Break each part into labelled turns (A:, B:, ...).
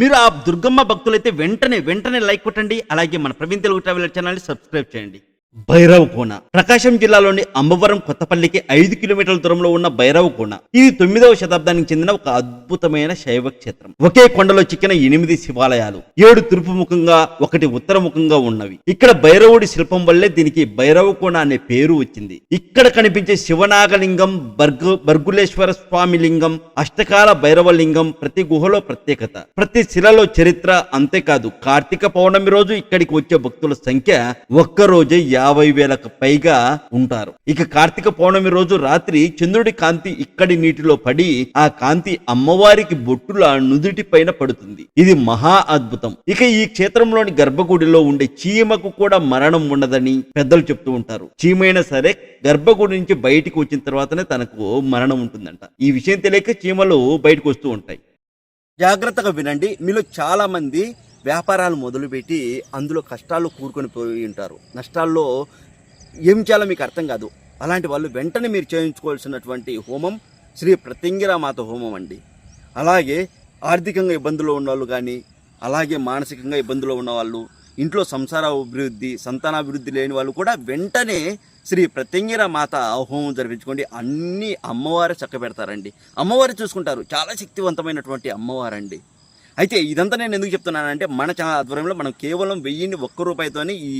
A: మీరు ఆ దుర్గమ్మ భక్తులైతే వెంటనే వెంటనే లైక్ కొట్టండి. అలాగే మన ప్రవీణ్ తెలుగు ట్రావెలర్ ఛానల్ని సబ్స్క్రైబ్ చేయండి. భైరవ కోన. ప్రకాశం జిల్లాలోని అంబవరం కొత్తపల్లికి ఐదు కిలోమీటర్ల దూరంలో ఉన్న భైరవ కోన. ఇది తొమ్మిదవ శతాబ్దానికి చెందిన ఒక అద్భుతమైన శైవ క్షేత్రం. ఒకే కొండలో చిక్కిన ఎనిమిది శివాలయాలు. ఏడు తూర్పు ముఖంగా ఒకటి ఉత్తరముఖంగా ఉన్నవి. ఇక్కడ భైరవుడి శిల్పం వల్లే దీనికి భైరవ కోన అనే పేరు వచ్చింది. ఇక్కడ కనిపించే శివనాగలింగం బర్గు బర్గులేశ్వర స్వామి లింగం అష్టకాల భైరవ లింగం ప్రతి గుహలో ప్రత్యేకత. ప్రతి శిలలో చరిత్ర అంతేకాదు. కార్తీక పౌర్ణమి రోజు ఇక్కడికి వచ్చే భక్తుల సంఖ్య ఒక్కరోజే యాభై వేలకు పైగా ఉంటారు. ఇక కార్తీక పౌర్ణమి రోజు రాత్రి చంద్రుడి కాంతి ఇక్కడి నీటిలో పడి ఆ కాంతి అమ్మవారికి బొట్టుల నుదుటి పైన పడుతుంది. ఇది మహా అద్భుతం. ఇక ఈ క్షేత్రంలోని గర్భగుడిలో ఉండే చీమకు కూడా మరణం ఉండదని పెద్దలు చెప్తూ ఉంటారు. చీమైనా సరే గర్భగుడి నుంచి బయటికి వచ్చిన తర్వాతనే తనకు మరణం ఉంటుందంట. ఈ విషయం తెలియక చీమలు బయటకు వస్తూ ఉంటాయి. జాగ్రత్తగా వినండి. మీలో చాలా మంది వ్యాపారాలు మొదలుపెట్టి అందులో కష్టాలు కూరుకొని పోయి ఉంటారు. నష్టాల్లో ఏం చేయాలో మీకు అర్థం కాదు. అలాంటి వాళ్ళు వెంటనే మీరు చేయించుకోవాల్సినటువంటి హోమం శ్రీ ప్రత్యంగిరా మాత హోమం అండి. అలాగే ఆర్థికంగా ఇబ్బందులు ఉన్నవాళ్ళు కానీ అలాగే మానసికంగా ఇబ్బందులు ఉన్నవాళ్ళు ఇంట్లో సంసార అభివృద్ధి సంతానాభివృద్ధి లేని వాళ్ళు కూడా వెంటనే శ్రీ ప్రత్యంగిర మాత హోమం జరిపించుకోండి. అన్ని అమ్మవారే చక్క పెడతారండి అమ్మవారు చూసుకుంటారు. చాలా శక్తివంతమైనటువంటి అమ్మవారండి. అయితే ఇదంతా నేను ఎందుకు చెప్తున్నానంటే మన ఛానల్ ఆధ్వర్యంలో మనం కేవలం వెయ్యిన్ని ఒక్క రూపాయితోనే ఈ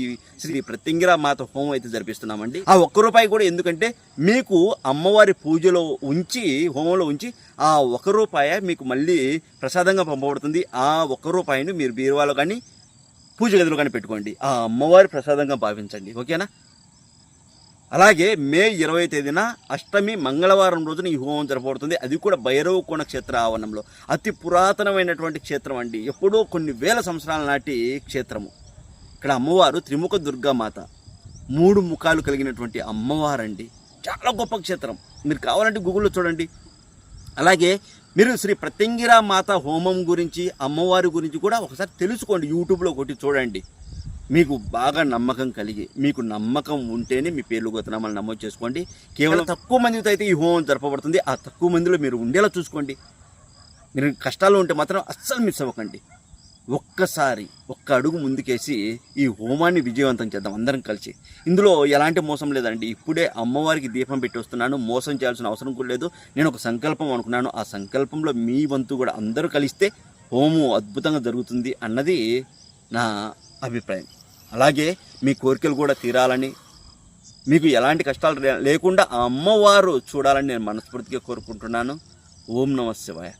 A: శ్రీ ప్రత్యంగిరా మాత హోమం అయితే జరిపిస్తున్నామండి. ఆ ఒక్క రూపాయి కూడా ఎందుకంటే మీకు అమ్మవారి పూజలో ఉంచి హోమంలో ఉంచి ఆ ఒక రూపాయ మీకు మళ్ళీ ప్రసాదంగా పంపబడుతుంది. ఆ ఒక్క రూపాయిని మీరు బీరువాలో కానీ పూజ గదిలో కానీ పెట్టుకోండి. ఆ అమ్మవారి ప్రసాదంగా భావించండి. ఓకేనా? అలాగే మే ఇరవై తేదీన అష్టమి మంగళవారం రోజున ఈ హోమం జరపబడుతుంది. అది కూడా భైరవ కోణ క్షేత్ర ఆవరణంలో. అతి పురాతనమైనటువంటి క్షేత్రం అండి. ఎప్పుడో కొన్ని వేల సంవత్సరాల నాటి క్షేత్రము. ఇక్కడ అమ్మవారు త్రిముఖ దుర్గామాత మూడు ముఖాలు కలిగినటువంటి అమ్మవారండి. చాలా గొప్ప క్షేత్రం. మీరు కావాలంటే గూగుల్లో చూడండి. అలాగే మీరు శ్రీ ప్రత్యంగిరా మాత హోమం గురించి అమ్మవారి గురించి కూడా ఒకసారి తెలుసుకోండి. యూట్యూబ్లో కొట్టి చూడండి. మీకు బాగా నమ్మకం కలిగి మీకు నమ్మకం ఉంటేనే మీ పేర్లు గోతనామాలు నమోదు చేసుకోండి. కేవలం తక్కువ మందితో అయితే ఈ హోమం జరపబడుతుంది. ఆ తక్కువ మందిలో మీరు ఉండేలా చూసుకోండి. మీరు కష్టాలు ఉంటే మాత్రం అస్సలు మిస్ అవ్వకండి. ఒక్కసారి ఒక్క అడుగు ముందుకేసి ఈ హోమాన్ని విజయవంతం చేద్దాం అందరం కలిసి. ఇందులో ఎలాంటి మోసం లేదండి. ఇప్పుడే అమ్మవారికి దీపం పెట్టి వస్తున్నాను. మోసం చేయాల్సిన అవసరం కూడా లేదు. నేను ఒక సంకల్పం అనుకున్నాను. ఆ సంకల్పంలో మీ వంతు కూడా అందరూ కలిస్తే హోమం అద్భుతంగా జరుగుతుంది అన్నది నా అభిప్రాయం. అలాగే మీ కోరికలు కూడా తీరాలని మీకు ఎలాంటి కష్టాలు లే- లేకుండా ఆ అమ్మవారు చూడాలని నేను మనస్ఫూర్తిగా కోరుకుంటున్నాను. ఓం నమ శివాయ.